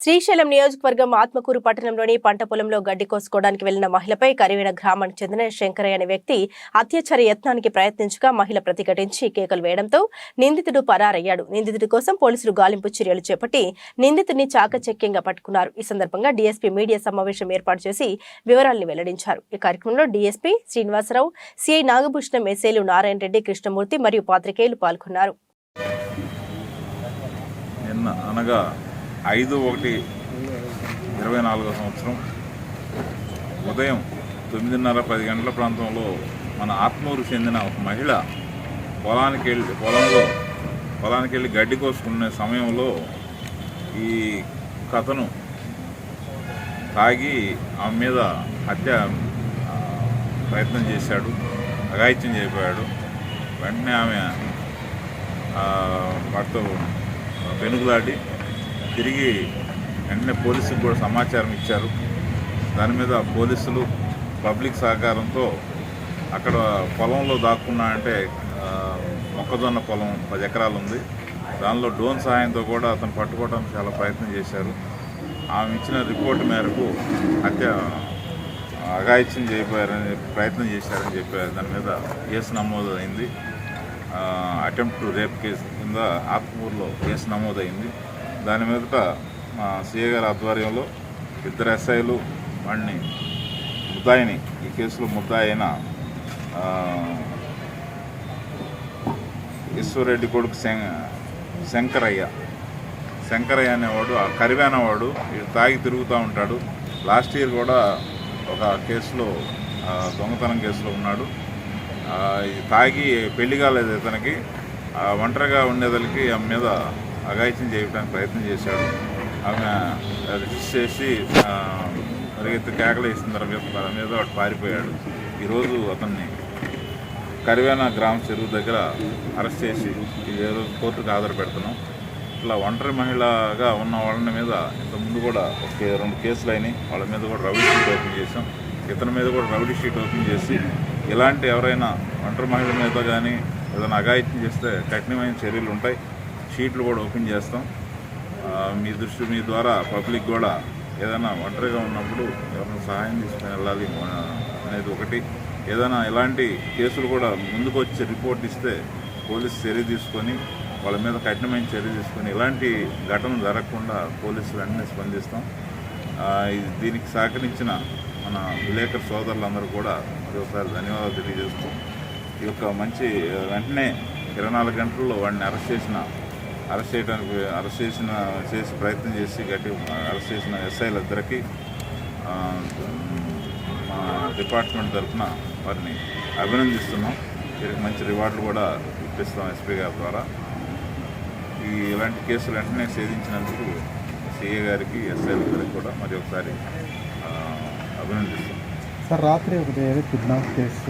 శ్రీశైలం నియోజకవర్గం ఆత్మకూరు పట్టణంలోని పంట పొలంలో గడ్డి కోసుకోవడానికి వెళ్ళిన మహిళపై కరివేణ గ్రామానికి చెందిన శంకరయ్య అనే వ్యక్తి అత్యాచార యత్నానికి ప్రయత్నించగా మహిళ ప్రతిఘటించి కేకలు వేయడంతో నిందితుడు పరారయ్యాడు. నిందితుడి కోసం పోలీసులు గాలింపు చర్యలు చేపట్టి నిందితుడిని చాకచక్యంగా పట్టుకున్నారు. ఈ సందర్భంగా డీఎస్పీ మీడియా సమావేశం ఏర్పాటు చేసి వివరాలను వెల్లడించారు. ఈ కార్యక్రమంలో డీఎస్పీ శ్రీనివాసరావు సిఐ నాగభూషణం ఎస్ఏలు నారాయణ రెడ్డి కృష్ణమూర్తి మరియు పాత్రికేయులు పాల్గొన్నారు. నిన్న అనగా ఐదు ఒకటి ఇరవై నాలుగో సంవత్సరం ఉదయం తొమ్మిదిన్నర పది గంటల ప్రాంతంలో మన ఆత్మూరు చెందిన ఒక మహిళ పొలానికి వెళ్ళి పొలంలో పొలానికి వెళ్ళి గడ్డి కోసుకునే సమయంలో ఈ కథను తాగి ఆమె మీద హత్య ప్రయత్నం చేశాడు అఘాయిత్యం చేయబోయాడు వెంటనే ఆమె భర్త వెనుకలాడి తిరిగి వెంటనే పోలీసులకు కూడా సమాచారం ఇచ్చారు. దాని మీద పోలీసులు పబ్లిక్ సహకారంతో అక్కడ పొలంలో దాక్కున్నా అంటే మొక్కజొన్న పొలం పది ఎకరాలు ఉంది. దానిలో డ్రోన్ సహాయంతో కూడా అతను పట్టుకోవడానికి చాలా ప్రయత్నం చేశారు. ఆమె ఇచ్చిన రిపోర్ట్ మేరకు హత్య అఘాయిత్యం చేయబోయారని ప్రయత్నం చేశారని చెప్పారు. దాని మీద కేసు నమోదు అయింది అటెంప్ట్ టు రేప్ కేసు కింద ఆత్మూరులో కేసు నమోదైంది. దాని మీదట మా సీఏ గారి ఆధ్వర్యంలో ఇద్దరు ఎస్ఐలు వాడిని ముద్దాయిని ఈ కేసులో ముద్దాయి అయిన ఆ, ఈశ్వరెడ్డి కొడుకు శం శంకరయ్య. శంకరయ్య అనేవాడు ఆ కరివేనవాడు వీడు తాగి తిరుగుతూ ఉంటాడు. లాస్ట్ ఇయర్ కూడా ఒక కేసులో దొంగతనం కేసులో ఉన్నాడు. తాగి పెళ్ళి కాలేదు ఇతనికి. ఆ, ఒంటరిగా ఉండేదలికి ఆమె మీద అఘాయిత్యం చేయడానికి ప్రయత్నం చేశాడు. ఆమె రిజిస్ట్ చేసి ఆ, పరిగెత్తి కేకలు వేసిన తర్వాత మీద వాడు పారిపోయాడు. ఈరోజు అతన్ని కరివేనా గ్రామ చెరువు దగ్గర అరెస్ట్ చేసి ఈ కోర్టుకు హాజరు పెడుతున్నాం. ఇట్లా ఒంటరి మహిళగా ఉన్న వాళ్ళ మీద ఇంత ముందు కూడా ఒక రెండు కేసులు అయినాయి. వాళ్ళ మీద కూడా రౌడీ షీట్ ఓపెన్ చేసాం ఇతని మీద కూడా రౌడీ షీట్ ఓపెన్ చేసి ఇలాంటి ఎవరైనా ఒంటరి మహిళ మీద కానీ ఏదైనా అఘాయిత్యం చేస్తే కఠినమైన చర్యలు ఉంటాయి. షీట్లు కూడా ఓపెన్ చేస్తాం. మీ దృష్టి మీ ద్వారా పబ్లిక్ కూడా ఏదైనా ఒంటరిగా ఉన్నప్పుడు ఎవరైనా సహాయం తీసుకుని వెళ్ళాలి అనేది ఒకటి. ఏదైనా ఇలాంటి కేసులు కూడా ముందుకు వచ్చి రిపోర్ట్ ఇస్తే పోలీసు చర్య తీసుకొని వాళ్ళ మీద కఠినమైన చర్య తీసుకొని ఇలాంటి ఘటన జరగకుండా పోలీసులు వెంటనే స్పందిస్తాం. దీనికి సహకరించిన మన విలేకరు సోదరులందరూ కూడా మరోసారి ధన్యవాదాలు తెలియజేస్తాం ఈ యొక్క మంచి వెంటనే ఇరవై నాలుగు గంటల్లో వాడిని అరెస్ట్ చేసిన అరెస్ట్ చేయడానికి అరెస్ట్ చేసిన చేసి ప్రయత్నం చేసి గట్టి అరెస్ట్ చేసిన ఎస్ఐలందరికీ మా డిపార్ట్మెంట్ తరఫున వారిని అభినందిస్తున్నాం. వీరికి మంచి రివార్డులు కూడా ఇప్పిస్తాం ఎస్పీ గారి ద్వారా. ఈ ఇలాంటి కేసులు వెంటనే ఛేదించినందుకు సిఏ గారికి ఎస్ఐ కూడా మరి ఒకసారి అభినందిస్తున్నాం. సార్ రాత్రి ఒకటి కిడ్నాప్ కేసు